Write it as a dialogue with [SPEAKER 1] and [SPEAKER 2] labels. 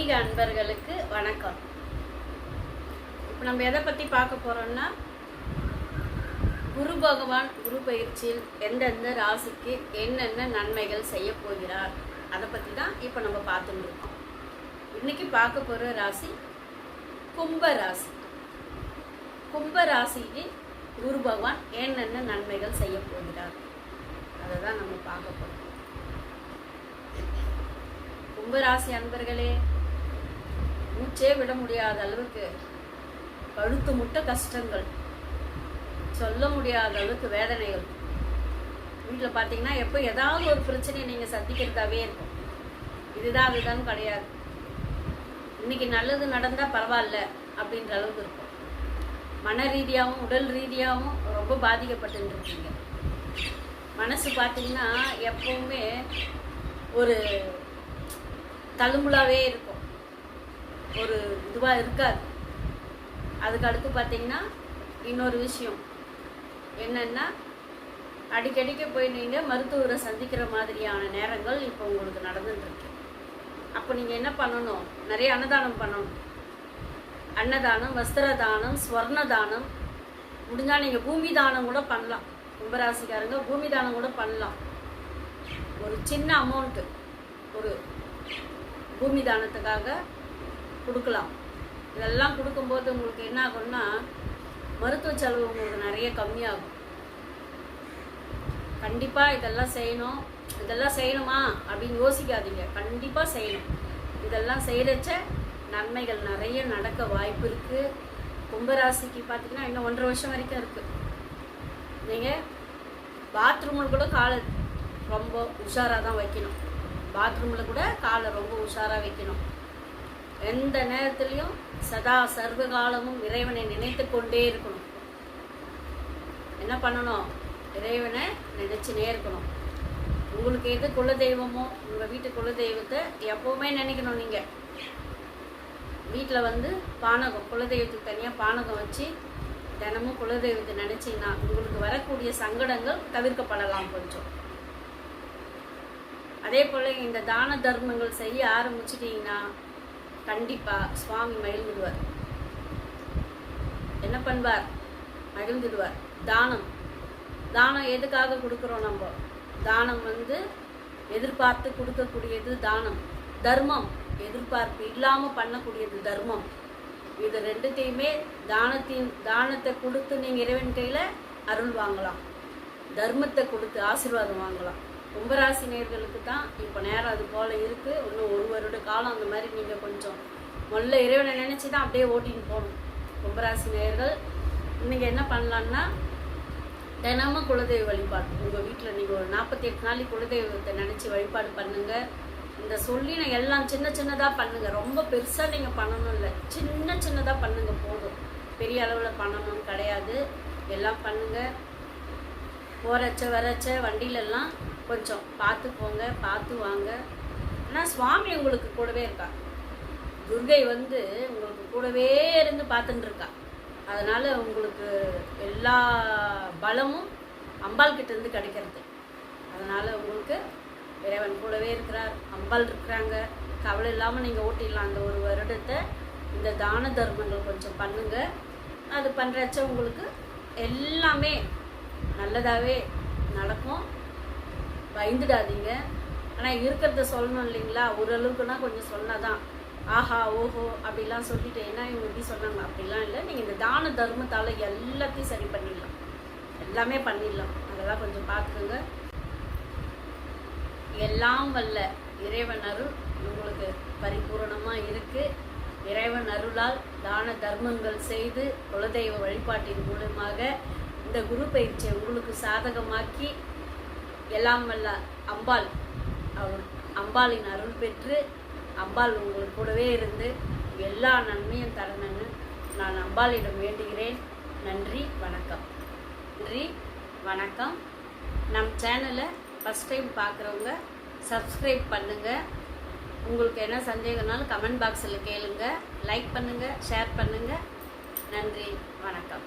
[SPEAKER 1] ஆன்மீக அன்பர்களுக்கு வணக்கம். இப்போ நம்ம எதை பற்றி பார்க்க போகிறோம்னா குரு பகவான் குரு பயிற்சியில் எந்தெந்த ராசிக்கு என்னென்ன நன்மைகள் செய்ய போகிறார் அதை பற்றி தான் இப்போ நம்ம பார்த்துட்டு இருக்கோம். இன்னைக்கு பார்க்க போகிற ராசி கும்ப ராசி. கும்ப ராசிக்கு குரு பகவான் என்னென்ன நன்மைகள் செய்ய போகிறார் அதை தான் நம்ம பார்க்க போகிறோம் கும்பராசி அன்பர்களே மூச்சே விட முடியாத அளவுக்கு கழுத்து முட்ட கஷ்டங்கள். சொல்ல முடியாத அளவுக்கு வேதனைகள். வீட்டில் பார்த்தீங்கன்னா எப்போ ஏதாவது ஒரு பிரச்சனையை நீங்கள் சந்திக்கிறதாவே இருக்கும். இதுதான் அதுதான் கிடையாது. இன்னைக்கு நல்லது நடந்தால் பரவாயில்ல அப்படின்ற அளவுக்கு இருக்கும். மன ரீதியாகவும் உடல் ரீதியாகவும் ரொம்ப பாதிக்கப்பட்டு இருக்கீங்க. மனசு பார்த்தீங்கன்னா எப்பவுமே ஒரு தழும்புலாவே இருக்கும். ஒரு இதுவாக இருக்காது. அதுக்கு அடுத்து பார்த்தீங்கன்னா இன்னொரு விஷயம். என்னென்னா அடிக்கடிக்கு போய் நீங்கள் மருத்துவரை சந்திக்கிற மாதிரியான நேரங்கள் இப்போ உங்களுக்கு நடந்துட்டுருக்கு. அப்போ நீங்கள் என்ன பண்ணணும்? நிறைய அன்னதானம் பண்ணணும். அன்னதானம் வஸ்திர தானம் ஸ்வர்ண தானம் முடிஞ்சால் நீங்கள் பூமி தானம் கூட பண்ணலாம். கும்பராசிக்காரங்க பூமி தானம் கூட பண்ணலாம். ஒரு சின்ன அமௌண்ட்டு ஒரு பூமி தானத்துக்காக கொடுக்கலாம். இதெல்லாம் கொடுக்கும்போது உங்களுக்கு என்ன ஆகும்னா மருத்துவ செலவு உங்களுக்கு நிறைய கம்மியாகும். கண்டிப்பாக இதெல்லாம் செய்யணும். இதெல்லாம் செய்யணுமா? அப்படின்னு யோசிக்காதீங்க. கண்டிப்பாக செய்யணும். இதெல்லாம் செய்கிறச்ச நன்மைகள் நிறைய நடக்க வாய்ப்பு இருக்குது கும்பராசிக்கு பார்த்தீங்கன்னா இன்னும் ஒன்றரை வருஷம் வரைக்கும் இருக்குது நீங்கள் பாத்ரூமில் கூட காலை ரொம்ப உஷாராக தான் வைக்கணும். பாத்ரூமில் கூட காலை ரொம்ப உஷாராக வைக்கணும். எந்த நேரத்துலையும் சதா சர்வகாலமும் இறைவனை நினைத்து கொண்டே இருக்கணும். என்ன பண்ணணும்? இறைவனை நினைச்சுனே இருக்கணும். உங்களுக்கு எது குலதெய்வமோ உங்கள் வீட்டு குலதெய்வத்தை எப்போவுமே நினைக்கணும் நீங்கள் வீட்டில் வந்து பானகம் குலதெய்வத்துக்கு தனியாக பானகம் வச்சு தினமும் குலதெய்வத்தை நினச்சிங்கன்னா உங்களுக்கு வரக்கூடிய சங்கடங்கள் தவிர்க்கப்படலாம் கொஞ்சம். அதே போல் இந்த தான தர்மங்கள் செய்ய ஆரம்பிச்சிட்டிங்கன்னா கண்டிப்பாக சுவாமி மகிழ்ந்துடுவார். என்ன பண்ணுவார்? மகிழ்ந்துடுவார். தானம். தானம் எதுக்காக கொடுக்குறோம் நம்ம? தானம் வந்து எதிர்பார்த்து கொடுக்கக்கூடியது தானம். தர்மம். எதிர்பார்ப்பு இல்லாமல் பண்ணக்கூடியது தர்மம். இது ரெண்டுத்தையுமே தானத்தின் தானத்தை கொடுத்து நீங்கள் இறைவன் கையில் அருள் வாங்கலாம். தர்மத்தை கொடுத்து ஆசீர்வாதம் வாங்கலாம். கும்பராசி நேர்களுக்கு தான் இப்போ நேரம் அது போல் இருக்குது இன்னும் ஒரு வருட காலம் அந்த மாதிரி நீங்கள் கொஞ்சம் முதல்ல இறைவனை நினச்சி தான் அப்படியே ஓட்டின்னு போகணும். கும்பராசி நேர்கள் இன்றைக்கி என்ன பண்ணலான்னா தினமும் குலதெய்வ வழிபாடு. உங்கள் வீட்டில் நீங்கள் ஒரு நாற்பத்தி எட்டு நாளைக்கு குலதெய்வத்தை நினச்சி வழிபாடு பண்ணுங்கள் இந்த சொல்லின எல்லாம் சின்ன சின்னதாக பண்ணுங்கள் ரொம்ப பெருசாக நீங்கள் பண்ணணும் இல்லை. சின்ன சின்னதாக பண்ணுங்கள் போதும். பெரிய அளவில் பண்ணணும்னு கிடையாது. எல்லாம் பண்ணுங்கள் போகிறச்ச வரச்ச வண்டியிலெல்லாம் கொஞ்சம் பார்த்து போங்க பார்த்து வாங்க. ஆனால் சுவாமி உங்களுக்கு கூடவே இருக்கா? துர்கை வந்து உங்களுக்கு கூடவே இருந்து பார்த்துட்டு இருக்கா? அதனால் உங்களுக்கு எல்லா பலமும் அம்பாள் கிட்டேருந்து கிடைக்கிறது. அதனால் உங்களுக்கு இறைவன் கூடவே இருக்கிறார் அம்பாள் இருக்கிறாங்க. கவலை இல்லாமல் நீங்கள் ஓட்டிடலாம் அந்த ஒரு வருடத்தை இந்த தான தர்மங்கள் கொஞ்சம் பண்ணுங்க. அது பண்ணுறச்ச உங்களுக்கு எல்லாமே நல்லதாகவே நடக்கும். பயந்துடாதீங்க. ஆனால் இருக்கிறத சொல்லணும் இல்லைங்களா? ஓரளவுக்குனா கொஞ்சம் சொன்னாதான் ஆஹா ஓஹோ அப்படிலாம் சொல்லிட்டு ஏன்னா இவங்க இப்படி சொன்னாங்க அப்படிலாம் இல்லை. நீங்கள் இந்த தான தர்மத்தால் எல்லாத்தையும் சரி பண்ணிடலாம். எல்லாமே பண்ணிடலாம். அதெல்லாம் கொஞ்சம் பார்த்துக்கோங்க எல்லாம் வல்ல. இறைவன் அருள் உங்களுக்கு பரிபூரணமாக இருக்குது இறைவன் அருளால் தான தர்மங்கள் செய்து குலதெய்வ வழிபாட்டின் மூலமாக இந்த குரு பயிற்சியை உங்களுக்கு சாதகமாக்கி எல்லாம் வல்ல அம்பாள். அவள் அம்பாளின் அருள் பெற்று அம்பாள் உங்கள் கூடவே இருந்து எல்லா நன்மையும் தரணும்னு நான் அம்பாளிடம் வேண்டுகிறேன். நன்றி வணக்கம். நன்றி வணக்கம். நம் சேனலை ஃபஸ்ட் டைம் பார்க்குறவங்க சப்ஸ்கிரைப் பண்ணுங்கள் உங்களுக்கு என்ன சந்தேகம்னாலும் கமெண்ட் பாக்ஸில் கேளுங்க. லைக் பண்ணுங்கள் ஷேர் பண்ணுங்கள் நன்றி வணக்கம்.